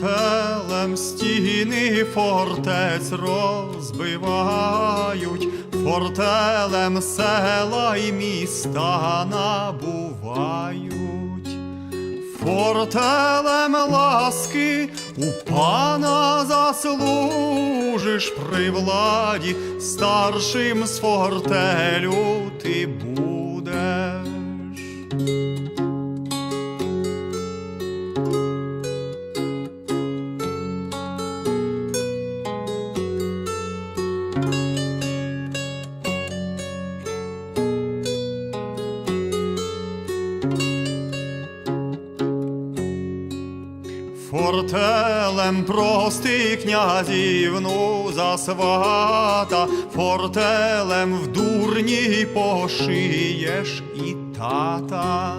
Фортелем стіни фортець розбивають, фортелем села й міста набувають, фортелем ласки у пана заслужиш. При владі, старшим з фортелю ти будеш. Фортелем прости князівну за свата, фортелем в дурні пошиєш і тата.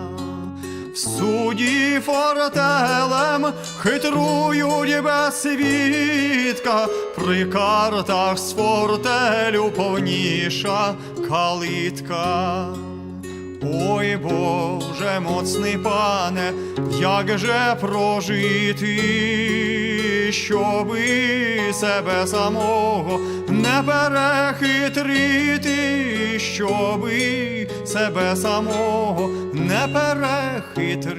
В суді фортелем хитрують без свідка, при картах з фортелю повніша калитка. Ой, Боже, моцний пане, як же прожити, щоби себе самого не перехитрити, щоби себе самого не перехитрити.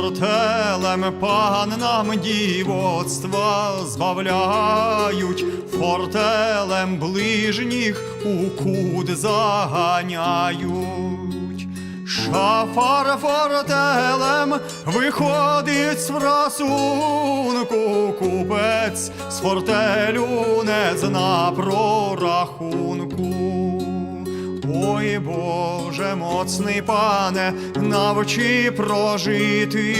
Фортелем паннам дівоцтва збавляють, фортелем ближніх у кут заганяють. Шафар фортелем виходить з фрасунку, купець з фортелю не зна про рахунку. Ой, Боже, моцний пане, навчи прожити,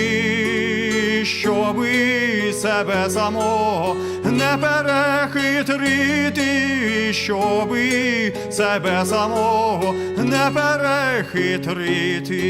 щоби себе самого не перехитрити, щоби себе самого не перехитрити.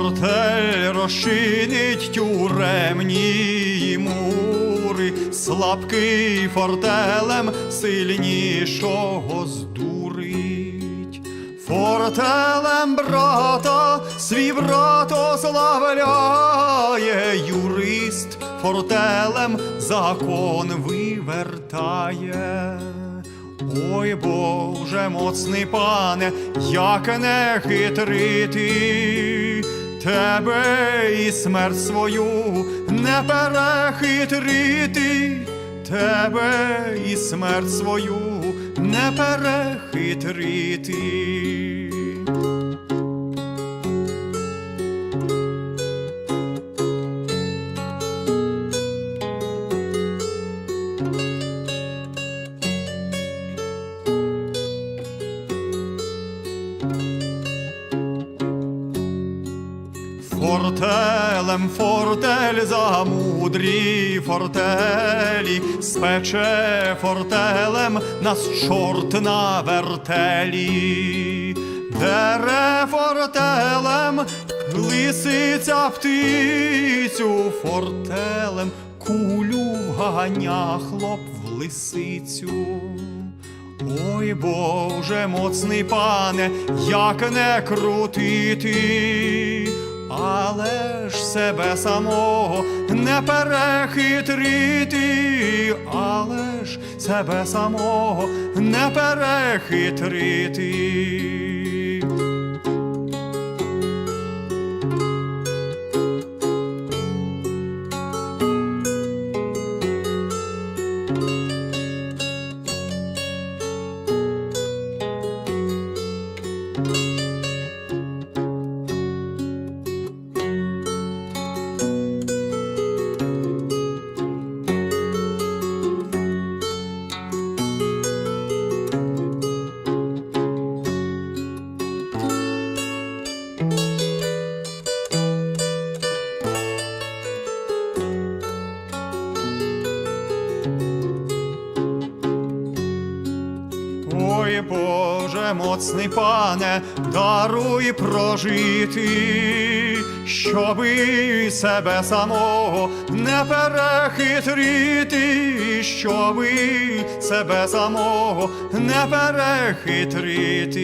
Фортель розчинить тюремні мури, слабкий фортелем сильнішого здурить. Фортелем брата свій брат ославляє, юрист фортелем закон вивертає. Ой, Боже, моцний пане, як не хитрити, тебе і смерть свою не перехитрити, тебе і смерть свою не перехитрити. Фортелем фортель за мудрі фортелі, спече фортелем нас чорт на вертелі, дере фортелем лисиця птицю, фортелем кулю вганя хлоп в лисицю. Ой, Боже, моцний пане, як не крутити, але ж себе самого не перехитрити, але ж себе самого не перехитрити. Ой, Боже, моцний пане, даруй прожити, щоби себе самого не перехитрити, щоби себе самого не перехитрити.